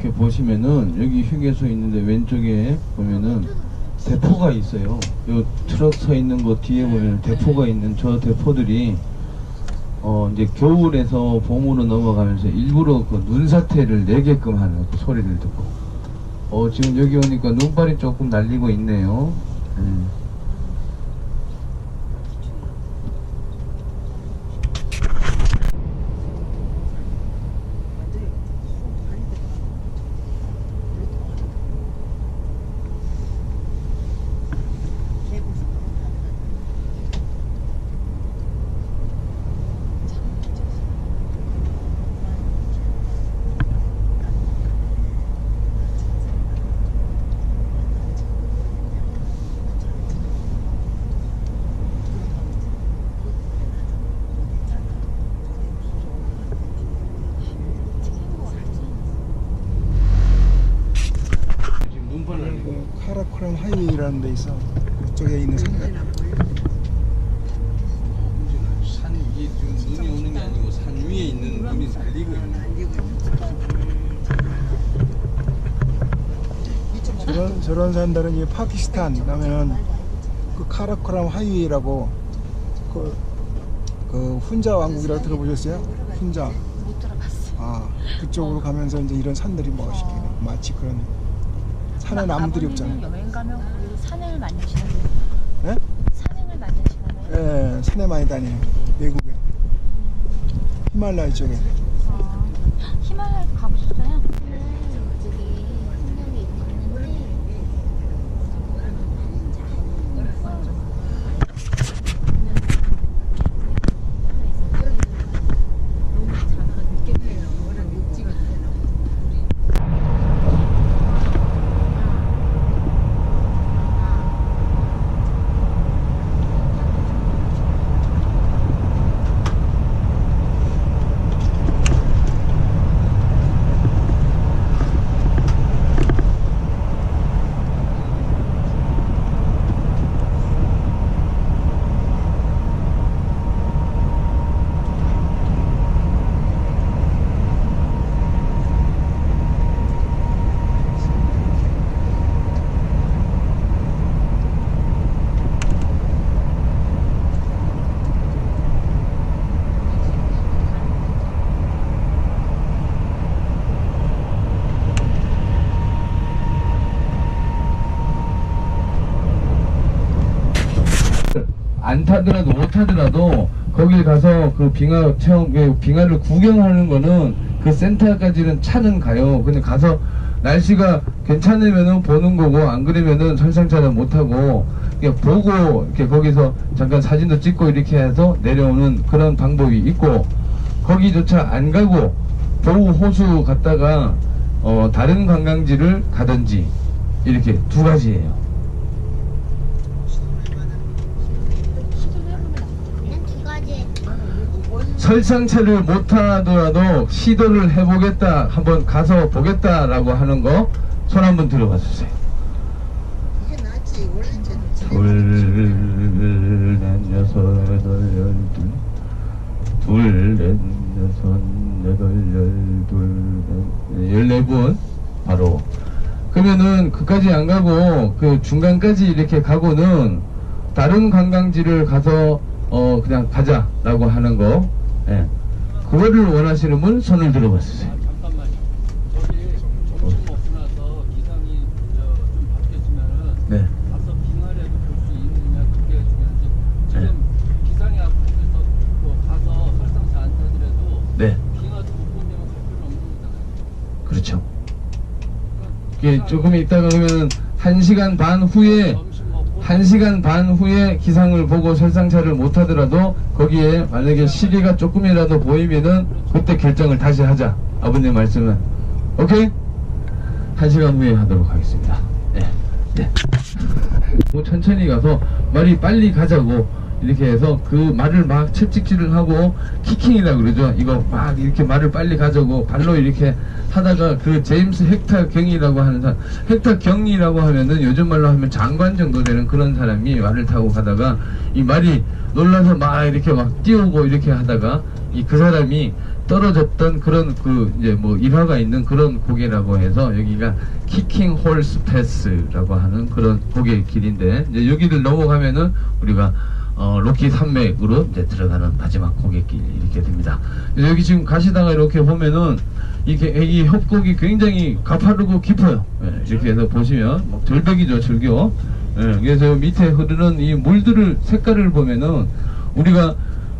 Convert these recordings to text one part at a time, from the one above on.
이렇게 보시면은 여기 휴게소 있는데 왼쪽에 보면은 대포가 있어요. 요 트럭 서 있는 거 뒤에 보면 대포가 있는 저 대포들이 어 이제 겨울에서 봄으로 넘어가면서 일부러 그 눈사태를 내게끔 하는 그 소리를 듣고 어 지금 여기 오니까 눈발이 조금 날리고 있네요. 음. 지금 눈발 날리고 그 카라코람 하이웨이라는 데 있어. 그쪽에 있는 산들. 산 위에 지금 눈이 오는 게 아니고 산 위에 있는 눈이 날리고 있는 저런 저런 산들은 이 파키스탄 가면은 그 카라코람 하이웨이라고 그, 그 훈자 왕국이라고 들어보셨어요? 훈자. 못 들어봤어. 아 그쪽으로 가면서 이제 이런 산들이 멋있게 마치 그런 산에 나무들이 없잖아요. 여행 가면 그 산행을 많이 하시나요? 예? 산행을 많이 하시나요? 예, 산에 많이 다녀요. 외국에. 히말라야 쪽에. 아, 히말라야 가보셨어요? 저기 한명이 있는데 안 타더라도 못 타더라도 거길 가서 그 빙하 체험 그 빙하를 구경하는 거는 그 센터까지는 차는 가요. 근데 가서 날씨가 괜찮으면은 보는 거고 안 그러면은 설상차는 못 타고 그냥 보고 이렇게 거기서 잠깐 사진도 찍고 이렇게 해서 내려오는 그런 방법이 있고 거기조차 안 가고 보호 호수 갔다가 어 다른 관광지를 가든지 이렇게 두 가지예요. 그냥 두 가지 설상차를 못 타더라도 시도를 해보겠다, 한번 가서 보겠다라고 하는 거 손 한번 들어봐 주세요. 이게 낫지 원래 저 둘, 넷, 여섯, 여덟, 열둘. 둘, 넷, 여섯, 여덟, 열둘, 넷, 열네 분 바로. 그러면은 그까지 안 가고 그 중간까지 이렇게 가고는 다른 관광지를 가서 어 그냥 가자라고 하는 거. 예. 그거를 원하시는 분 손을 바뀌었으면은 네. 가서 빙하라도 볼수 있느냐 그게 중요하지. 지금 기상이 앞에서 뭐 가서 설상차 안 타더라도 네. 빙하도 못 본다면 갈 필요 없는 거잖아요. 그렇죠. 그러니까 이게 조금 있다가 그러면 한 시간 반 후에 점심 먹고 한 시간 반 후에 기상을 보고 설상차를 못 하더라도 거기에 만약에 시리가 조금이라도 보이면은 그때 결정을 다시 하자. 아버님 말씀은 오케이? 한 시간 후에 하도록 하겠습니다. 네. 네. 뭐 천천히 가서 말이 빨리 가자고 이렇게 해서 그 말을 막 채찍질을 하고 키킹이라 그러죠. 이거 막 이렇게 말을 빨리 가자고 발로 이렇게 하다가 그 제임스 헥타 경이라고 하는 사람, 헥타 경이라고 하면은 요즘 말로 하면 장관 정도 되는 그런 사람이 말을 타고 가다가 이 말이 놀라서 막 이렇게 막 뛰어오고 이렇게 하다가 이 그 사람이 떨어졌던 그런 그 이제 뭐 일화가 있는 그런 고개라고 해서 여기가 키킹 홀스 패스라고 하는 그런 고개 길인데 이제 여기를 넘어가면은 우리가 어, 로키 산맥으로 이제 들어가는 마지막 고갯길 이렇게 됩니다. 여기 지금 가시다가 이렇게 보면은 이게 이 협곡이 굉장히 가파르고 깊어요. 예, 이렇게 해서 보시면 뭐 절벽이죠, 절교. 예, 그래서 밑에 흐르는 이 물들을 색깔을 보면은 우리가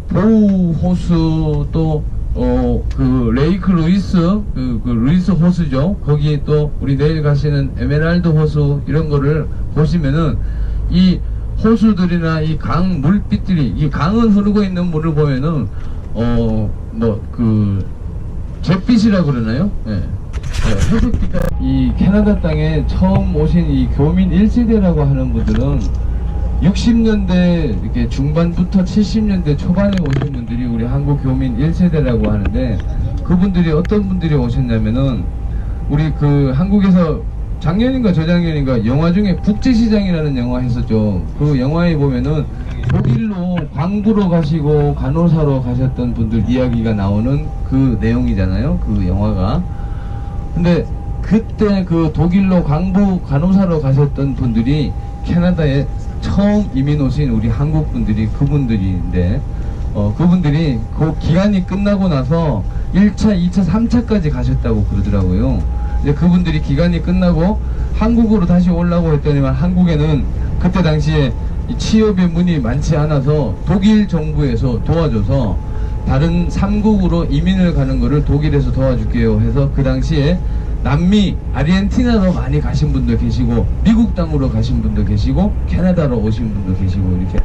보우 호수 또 어, 그, 레이크 루이스, 그, 그, 루이스 호수죠. 거기에 또, 우리 내일 가시는 에메랄드 호수, 이런 거를 보시면은, 이 호수들이나 이 강 물빛들이, 이 강은 흐르고 있는 물을 보면은, 어, 뭐, 그, 잿빛이라 그러나요? 예. 네, 회색빛깔. 이 캐나다 땅에 처음 오신 이 교민 1세대라고 하는 분들은 60년대 이렇게 중반부터 70년대 초반에 오신 분들이 우리 한국 교민 1세대라고 하는데 그분들이 어떤 분들이 오셨냐면은 우리 그 한국에서 작년인가 저작년인가 영화 중에 국제시장이라는 영화 했었죠. 그 영화에 보면은 독일로 광부로 가시고 간호사로 가셨던 분들 이야기가 나오는 그 내용이잖아요. 그 영화가. 근데 그때 그 독일로 광부 간호사로 가셨던 분들이 캐나다에 처음 이민 오신 우리 한국 분들이 그분들인데 어 그분들이 그 기간이 끝나고 나서 1차, 2차, 3차까지 가셨다고 그러더라고요. 이제 그분들이 기간이 끝나고 한국으로 다시 오려고 했더니만 한국에는 그때 당시에 이 취업의 문이 많지 않아서 독일 정부에서 도와줘서 다른 3국으로 이민을 가는 거를 독일에서 도와줄게요 해서 그 당시에 남미, 아르헨티나로 많이 가신 분도 계시고 미국 땅으로 가신 분도 계시고 캐나다로 오신 분도 계시고 이렇게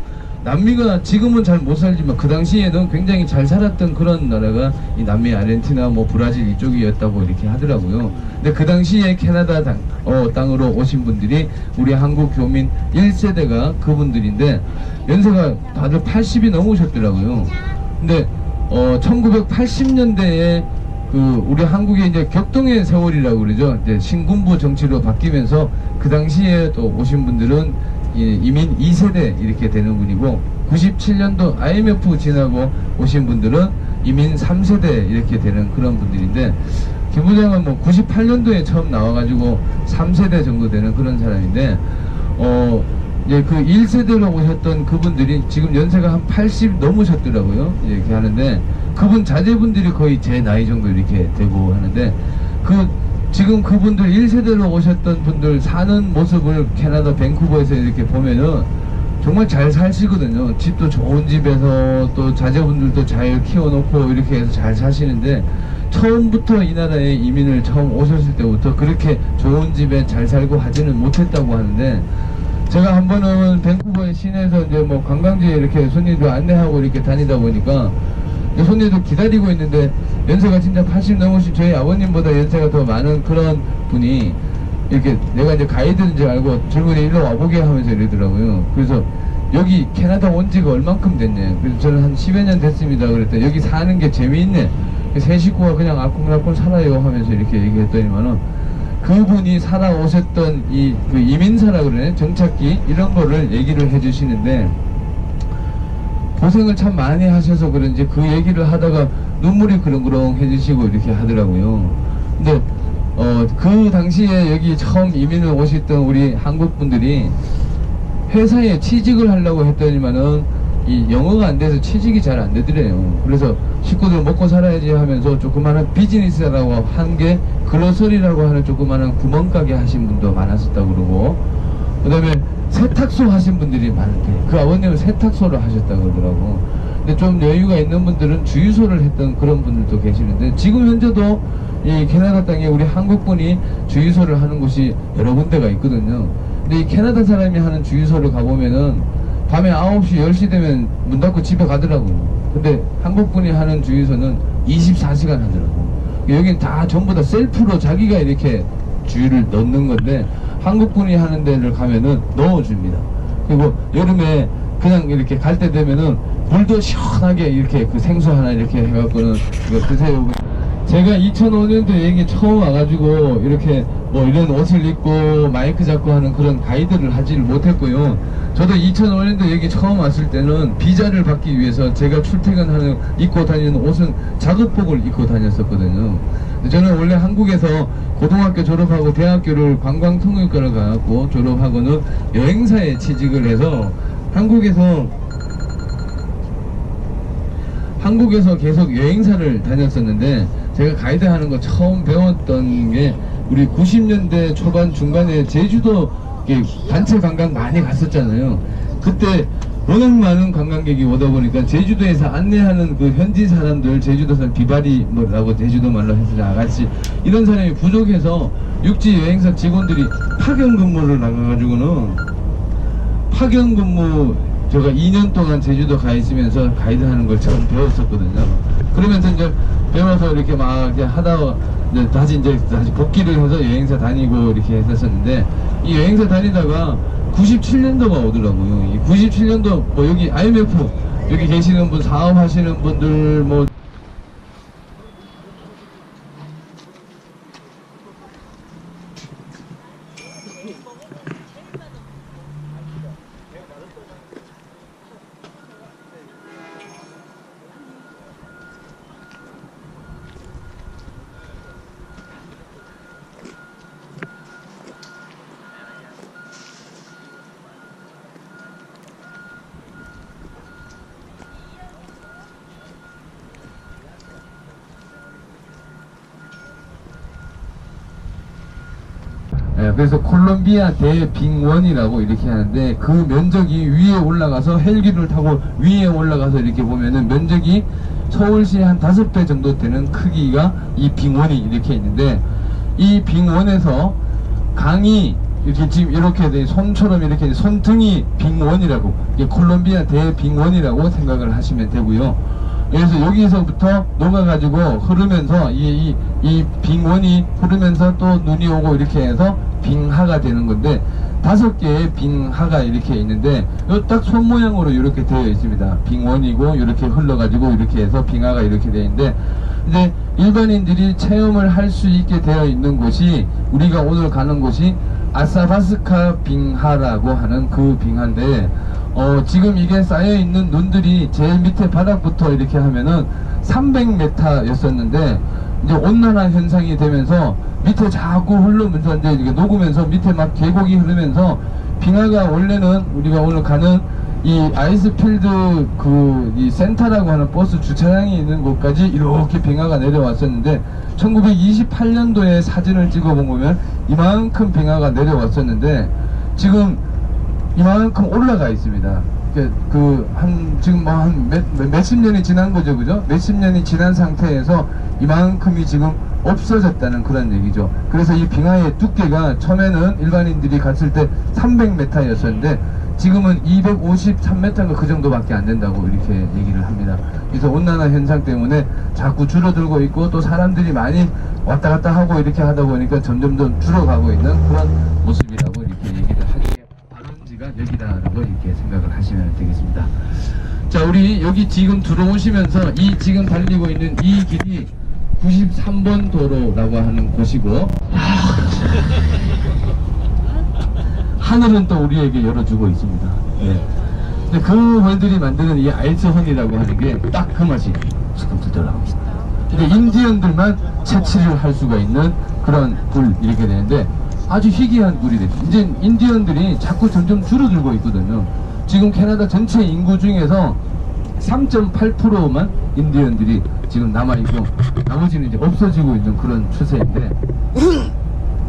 남미가 지금은 잘 못 살지만 그 당시에는 굉장히 잘 살았던 그런 나라가 이 남미, 아르헨티나, 뭐 브라질 이쪽이었다고 이렇게 하더라고요. 근데 그 당시에 캐나다 땅, 어, 땅으로 오신 분들이 우리 한국 교민 1세대가 그분들인데 연세가 다들 80이 넘으셨더라고요. 근데 어 1980년대에 그 우리 한국의 이제 격동의 세월이라고 그러죠. 이제 신군부 정치로 바뀌면서 그 당시에 또 오신 분들은 이- 이민 2세대 이렇게 되는 분이고 97년도 IMF 지나고 오신 분들은 이민 3세대 이렇게 되는 그런 분들인데 김 부장은 뭐 98년도에 처음 나와가지고 3세대 정도 되는 그런 사람인데 어 이제 그 1세대로 오셨던 그분들이 지금 연세가 한 80 넘으셨더라고요. 이렇게 하는데 그분 자제분들이 거의 제 나이 정도 이렇게 되고 하는데 그 지금 그분들 1세대로 오셨던 분들 사는 모습을 캐나다 밴쿠버에서 이렇게 보면은 정말 잘 사시거든요. 집도 좋은 집에서 또 자제분들도 잘 키워놓고 이렇게 해서 잘 사시는데 처음부터 이 나라에 이민을 처음 오셨을 때부터 그렇게 좋은 집에 잘 살고 하지는 못했다고 하는데 제가 한 번은 밴쿠버의 시내에서 이제 뭐 관광지에 이렇게 손님들 안내하고 이렇게 다니다 보니까 손님들 기다리고 있는데 연세가 진짜 80 넘으신 저희 아버님보다 연세가 더 많은 그런 분이 이렇게 내가 이제 가이드인 줄 알고 젊은이 일로 와보게 하면서 이러더라고요. 그래서 여기 캐나다 온 지가 얼만큼 됐냐. 그래서 저는 한 10여 년 됐습니다. 그랬더니 여기 사는 게 재미있네. 세 식구가 그냥 아콩달콩 살아요 하면서 이렇게 얘기했더니만은 그분이 살아오셨던 이 그 이민사라 그러네 정착기 이런 거를 얘기를 해주시는데 고생을 참 많이 하셔서 그런지 그 얘기를 하다가 눈물이 그렁그렁 해주시고 이렇게 하더라고요. 근데 어 그 당시에 여기 처음 이민을 오셨던 우리 한국 분들이 회사에 취직을 하려고 했더니만은 이 영어가 안 돼서 취직이 잘 안 되더래요. 그래서 식구들 먹고 살아야지 하면서 조그마한 비즈니스라고 한 게 글로서리라고 하는 조그마한 구멍가게 하신 분도 많았었다고 그러고 그 다음에 세탁소 하신 분들이 많은데 그 아버님은 세탁소를 하셨다고 그러더라고. 근데 좀 여유가 있는 분들은 주유소를 했던 그런 분들도 계시는데 지금 현재도 이 캐나다 땅에 우리 한국분이 주유소를 하는 곳이 여러 군데가 있거든요. 근데 이 캐나다 사람이 하는 주유소를 가보면은 밤에 9시, 10시 되면 문 닫고 집에 가더라고요. 근데 한국분이 하는 주유소는 24시간 하더라고. 여긴 다 전부 다 셀프로 자기가 이렇게 주유를 넣는 건데 한국분이 하는 데를 가면은 넣어줍니다. 그리고 여름에 그냥 이렇게 갈 때 되면은 물도 시원하게 이렇게 그 생수 하나 이렇게 해갖고는 드세요. 제가 2005년도 여기 처음 와가지고 이렇게 뭐 이런 옷을 입고 마이크 잡고 하는 그런 가이드를 하지를 못했고요. 저도 2005년도 여기 처음 왔을 때는 비자를 받기 위해서 제가 출퇴근하는 입고 다니는 옷은 작업복을 입고 다녔었거든요. 저는 원래 한국에서 고등학교 졸업하고 대학교를 관광통역과를 가고 졸업하고는 여행사에 취직을 해서 한국에서 한국에서 계속 여행사를 다녔었는데 제가 가이드 하는 거 처음 배웠던 게 우리 90년대 초반 중반에 제주도 단체 관광 많이 갔었잖아요. 그때 워낙 많은 관광객이 오다 보니까 제주도에서 안내하는 그 현지 사람들 제주도 사람 비바리 뭐라고 제주도 말로 해서 아가씨 이런 사람이 부족해서 육지 여행사 직원들이 파견 근무를 나가가지고는 파견 근무 제가 2년 동안 제주도 가 있으면서 가이드 하는 걸 처음 배웠었거든요. 그러면서 이제 배워서 이렇게 막 이제 하다가 이제 다시 이제 다시 복귀를 해서 여행사 다니고 이렇게 했었었는데 이 여행사 다니다가 97년도가 오더라고요. 이 97년도 뭐 여기 IMF 여기 계시는 분 사업하시는 분들 뭐 예, 그래서 콜롬비아 대빙원이라고 이렇게 하는데 그 면적이 위에 올라가서 헬기를 타고 위에 올라가서 이렇게 보면은 면적이 서울시 한 다섯 배 정도 되는 크기가 이 빙원이 이렇게 있는데 이 빙원에서 강이 이렇게 지금 이렇게 돼 손처럼 이렇게 손등이 빙원이라고 이게 콜롬비아 대빙원이라고 생각을 하시면 되고요. 그래서 여기서부터 녹아가지고 흐르면서 이, 이, 이 빙원이 흐르면서 또 눈이 오고 이렇게 해서 빙하가 되는 건데 다섯 개의 빙하가 이렇게 있는데 딱 손 모양으로 이렇게 되어 있습니다. 빙원이고 이렇게 흘러가지고 이렇게 해서 빙하가 이렇게 되어 있는데 이제 일반인들이 체험을 할 수 있게 되어 있는 곳이 우리가 오늘 가는 곳이 아사바스카 빙하라고 하는 그 빙하인데 어, 지금 이게 쌓여 있는 눈들이 제일 밑에 바닥부터 이렇게 하면은 300m였었는데 이제 온난화 현상이 되면서 밑에 자꾸 흐르면서 이제 이게 녹으면서 밑에 막 계곡이 흐르면서 빙하가 원래는 우리가 오늘 가는 이 아이스필드 그 이 센터라고 하는 버스 주차장이 있는 곳까지 이렇게 빙하가 내려왔었는데 1928년도에 사진을 찍어본 거면 이만큼 빙하가 내려왔었는데 지금 이만큼 올라가 있습니다. 그 한 지금 뭐 한 몇십 년이 지난 거죠, 그죠? 몇십 년이 지난 상태에서 이만큼이 지금 없어졌다는 그런 얘기죠. 그래서 이 빙하의 두께가 처음에는 일반인들이 갔을 때 300m였었는데 지금은 253m가 그 정도밖에 안 된다고 이렇게 얘기를 합니다. 그래서 온난화 현상 때문에 자꾸 줄어들고 있고 또 사람들이 많이 왔다 갔다 하고 이렇게 하다 보니까 점점 더 줄어가고 있는 그런 모습이라고 이렇게 얘기를 하기에 발원지가 여기다라고 이렇게 생각을 하시면 되겠습니다. 자, 우리 여기 지금 들어오시면서 이 지금 달리고 있는 이 길이 93번 도로라고 하는 곳이고 하늘은 또 우리에게 열어주고 있습니다. 예. 근데 그 벌들이 만드는 이 아이스헌이라고 하는 게 딱 그 맛이 지금 들더라고 있습니다. 근데 인디언들만 채취를 할 수가 있는 그런 굴 이렇게 되는데 아주 희귀한 굴이 됐죠. 이제 인디언들이 자꾸 점점 줄어들고 있거든요. 지금 캐나다 전체 인구 중에서 3.8%만 인디언들이 지금 남아있고 나머지는 이제 없어지고 있는 그런 추세인데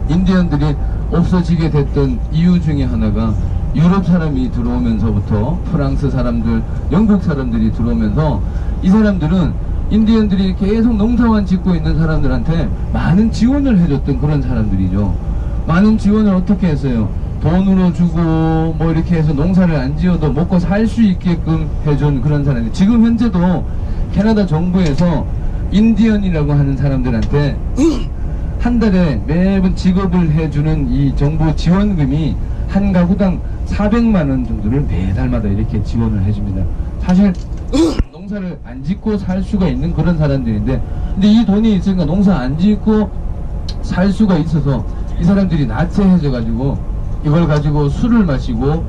인디언들이 없어지게 됐던 이유 중에 하나가 유럽 사람이 들어오면서부터 프랑스 사람들, 영국 사람들이 들어오면서 이 사람들은 인디언들이 계속 농사만 짓고 있는 사람들한테 많은 지원을 해줬던 그런 사람들이죠. 많은 지원을 어떻게 했어요? 돈으로 주고 뭐 이렇게 해서 농사를 안 지어도 먹고 살 수 있게끔 해준 그런 사람들. 지금 현재도 캐나다 정부에서 인디언이라고 하는 사람들한테 한 달에 매번 직업을 해주는 이 정부 지원금이 한 가구당 400만 원 정도를 매달마다 이렇게 지원을 해줍니다. 사실 농사를 안 짓고 살 수가 있는 그런 사람들인데 근데 이 돈이 있으니까 농사 안 짓고 살 수가 있어서 이 사람들이 나체해져 가지고 이걸 가지고 술을 마시고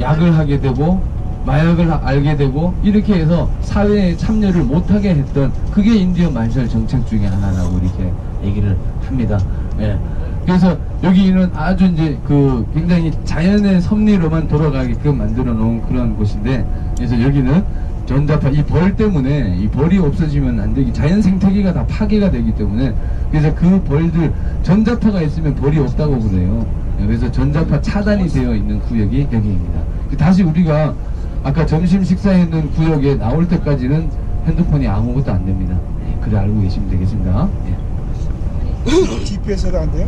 약을 하게 되고 마약을 하- 알게 되고 이렇게 해서 사회에 참여를 못하게 했던 그게 인디언 마셜 정책 중에 하나라고 이렇게 얘기를 합니다. 예. 그래서 여기는 아주 이제 그 굉장히 자연의 섭리로만 돌아가게끔 만들어 놓은 그런 곳인데 그래서 여기는 전자파 이 벌 때문에 이 벌이 없어지면 안 되기 자연 생태계가 다 파괴가 되기 때문에 그래서 그 벌들 전자파가 있으면 벌이 없다고 그래요. 예, 그래서 전자파 차단이 되어 있는 구역이 여기입니다. 다시 우리가 아까 점심 식사했는 구역에 나올 때까지는 핸드폰이 아무것도 안 됩니다. 예, 그래 알고 계시면 되겠습니다. 예. GPS도 안 돼요?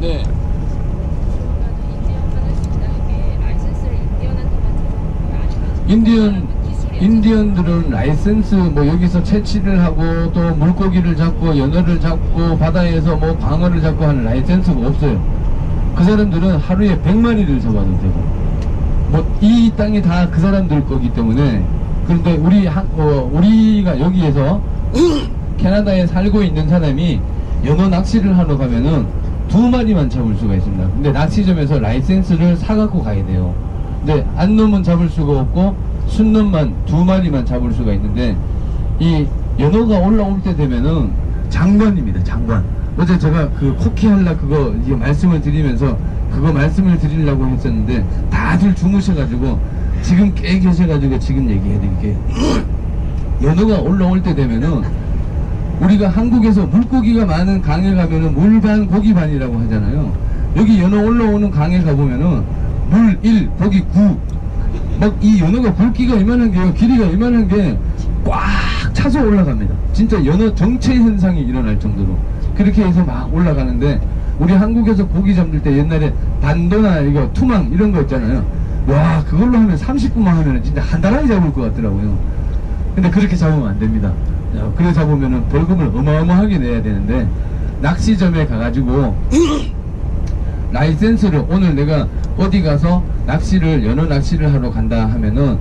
네. 인디언 인디언들은 라이센스 뭐 여기서 채취를 하고 또 물고기를 잡고 연어를 잡고 바다에서 뭐 광어를 잡고 하는 라이센스가 없어요. 그 사람들은 하루에 100마리를 잡아도 되고 뭐 이 땅이 다 그 사람들 거기 때문에 그런데 우리 한, 어, 우리가 여기에서 캐나다에 살고 있는 사람이 연어 낚시를 하러 가면은 두 마리만 잡을 수가 있습니다. 근데 낚시점에서 라이센스를 사갖고 가야 돼요. 근데 안놈은 잡을 수가 없고 순놈만 두 마리만 잡을 수가 있는데 이 연어가 올라올 때 되면은 장관입니다. 장관. 어제 제가 그 코키 할라 그거 이거 말씀을 드리면서 그거 말씀을 드리려고 했었는데 다들 주무셔가지고 지금 깨 계셔가지고 지금 얘기해 드릴게요. 연어가 올라올 때 되면은 우리가 한국에서 물고기가 많은 강에 가면은 물반 고기반이라고 하잖아요. 여기 연어 올라오는 강에 가보면은 물 1, 고기 9. 막 이 연어가 굵기가 이만한 게요. 길이가 이만한 게 꽉 차서 올라갑니다. 진짜 연어 정체 현상이 일어날 정도로. 그렇게 해서 막 올라가는데 우리 한국에서 고기 잡을 때 옛날에 반도나 이거 투망 이런 거 있잖아요. 와, 그걸로 하면 30분만 하면 진짜 한 달 안에 잡을 것 같더라고요. 근데 그렇게 잡으면 안 됩니다. 야, 그래 잡으면은 벌금을 어마어마하게 내야 되는데 낚시점에 가가지고 라이센스를 오늘 내가 어디 가서 낚시를 연어 낚시를 하러 간다 하면은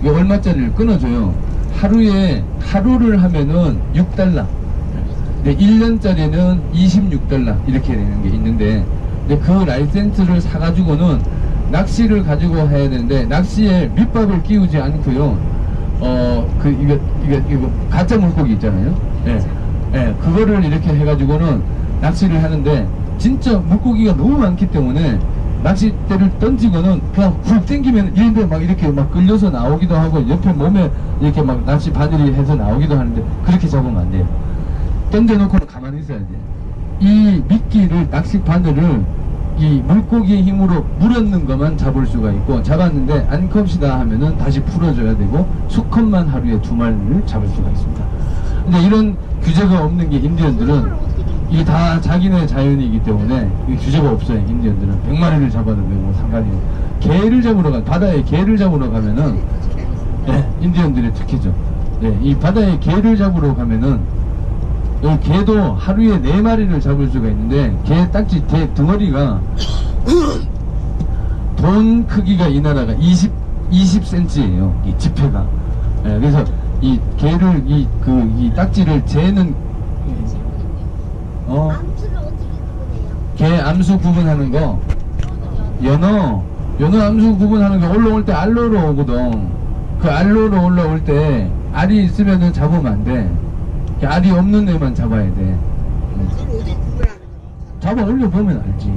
이거 얼마짜리를 끊어줘요. 하루에 하루를 하면은 6달러. 네, 1년짜리는 26달러 이렇게 되는 게 있는데 근데 그 라이센스를 사가지고는 낚시를 가지고 해야 되는데 낚시에 밑밥을 끼우지 않고요. 어, 그, 이거, 이거, 이거, 가짜 물고기 있잖아요. 예. 예, 그거를 이렇게 해가지고는 낚시를 하는데, 진짜 물고기가 너무 많기 때문에, 낚싯대를 던지고는 그냥 훅 땡기면 일대 막 이렇게 막 끌려서 나오기도 하고, 옆에 몸에 이렇게 막 낚시 바늘이 해서 나오기도 하는데, 그렇게 잡으면 안 돼요. 던져놓고는 가만히 있어야 돼. 이 미끼를, 낚시 바늘을 이 물고기의 힘으로 물었는 것만 잡을 수가 있고 잡았는데 안 컵시다 하면은 다시 풀어줘야 되고 수컷만 하루에 두 마리를 잡을 수가 있습니다. 근데 이런 규제가 없는 게 인디언들은 이게 다 자기네 자연이기 때문에 이 규제가 없어요. 인디언들은 100마리를 잡아도 되고 상관이 없어요. 개를 잡으러 가 바다에 개를 잡으러 가면은 네, 인디언들의 특혜죠. 네, 이 바다에 개를 잡으러 가면은 이 개도 하루에 네 마리를 잡을 수가 있는데 개 딱지 개 덩어리가 돈 크기가 이 나라가 20 20cm예요. 이 지폐가. 예, 그래서 이 개를 이 그 이 딱지를 재는 어? 암수를 어떻게 구분해요? 개 암수 구분하는 거. 연어. 연어 암수 구분하는 거 올라올 때 알로로 오거든. 그 알로로 올라올 때 알이 있으면은 잡으면 안돼. 알이 없는 애만 잡아야 돼. 그걸 어디 구분하는 거야? 잡아 올려보면 알지.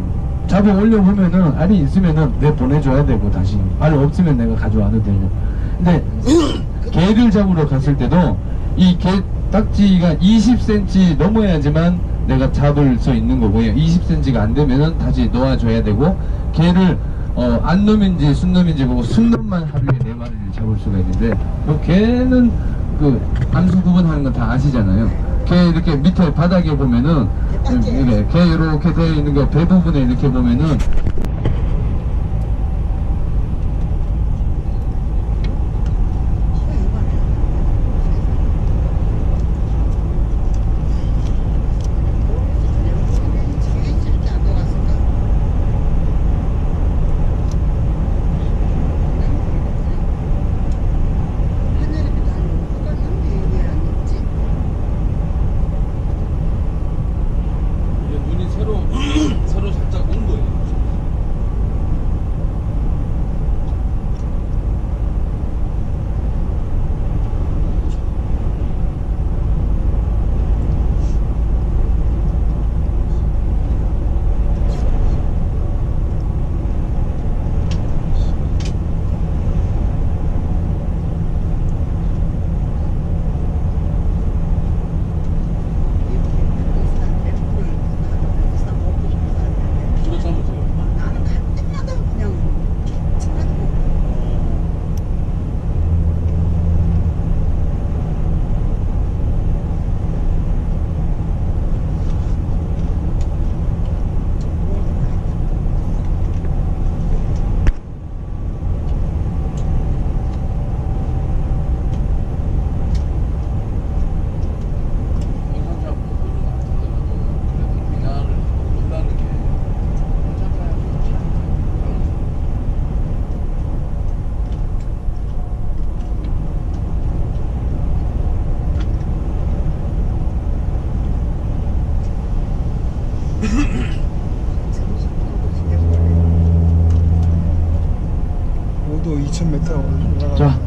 잡아 올려보면은 알이 있으면은 내 보내줘야 되고 다시. 알 없으면 내가 가져와도 되고. 근데 개를 잡으러 갔을 때도 이 개 딱지가 20cm 넘어야지만 내가 잡을 수 있는 거고요 20cm가 안 되면은 다시 놓아줘야 되고 개를 어, 안놈인지 순놈인지 보고 순놈만 하루에 네 마리를 잡을 수가 있는데 뭐 개는 그 암수 구분하는 건 다 아시잖아요. 개 이렇게 밑에 바닥에 보면은 이게 개 이렇게 되어 있는 거 배 부분에 이렇게 보면은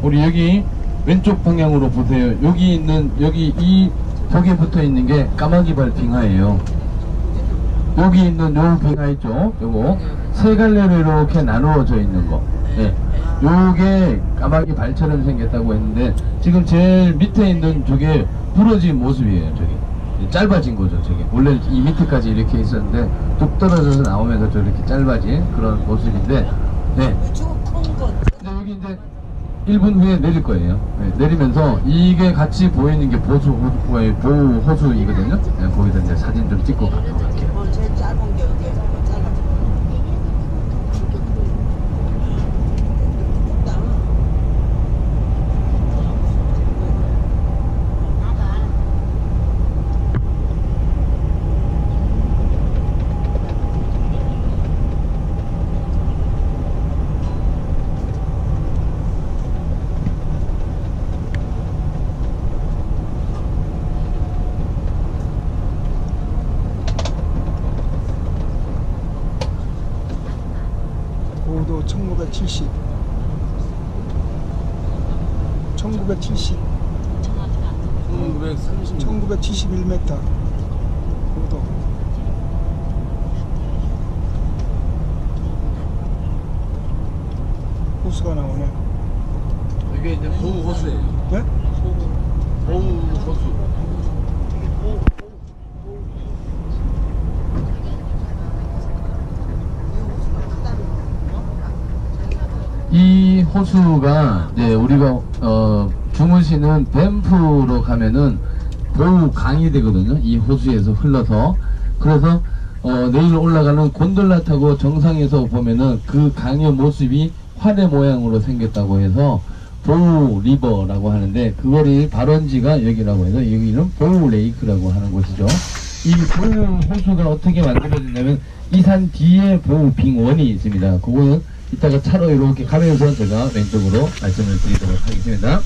우리 여기 왼쪽 방향으로 보세요. 여기 있는 여기 이 벽에 붙어 있는 게 까마귀발 빙하예요. 여기 있는 요 빙하 있죠? 요거 세 갈래로 이렇게 나누어져 있는 거. 예. 요게 까마귀 발처럼 생겼다고 했는데 지금 제일 밑에 있는 저게 부러진 모습이에요. 저기 짧아진 거죠. 저게 원래 이 밑에까지 이렇게 있었는데 뚝 떨어져서 나오면서 저렇게 짧아진 그런 모습인데, 네. 근데 여기 이제 1분 후에 내릴 거예요. 네, 내리면서 이게 같이 보이는 게 보수 호, 아니, 보호 호수이거든요. 네, 거기다 이제 사진 좀 찍고 가도록 할게요. 뭐 제일 짧은 게 어디야? 짧아. 고도 1970. 1970. 1930. 1971m. 고도. 호수가 나오네. 이게 이제 보호 호수예요. 네? 보호 호수. 이 호수가 이제 우리가 어 주무시는 뱀프로 가면은 보우 강이 되거든요. 이 호수에서 흘러서 그래서 어 내일 올라가는 곤돌라 타고 정상에서 보면은 그 강의 모습이 화대 모양으로 생겼다고 해서 보우 리버라고 하는데 그거를 발원지가 여기라고 해서 여기는 보우 레이크라고 하는 곳이죠. 이 보우 호수가 어떻게 만들어졌냐면 이 산 뒤에 보우 빙원이 있습니다. 그거는 이따가 차로 이렇게 가면서 제가 왼쪽으로 말씀을 드리도록 하겠습니다.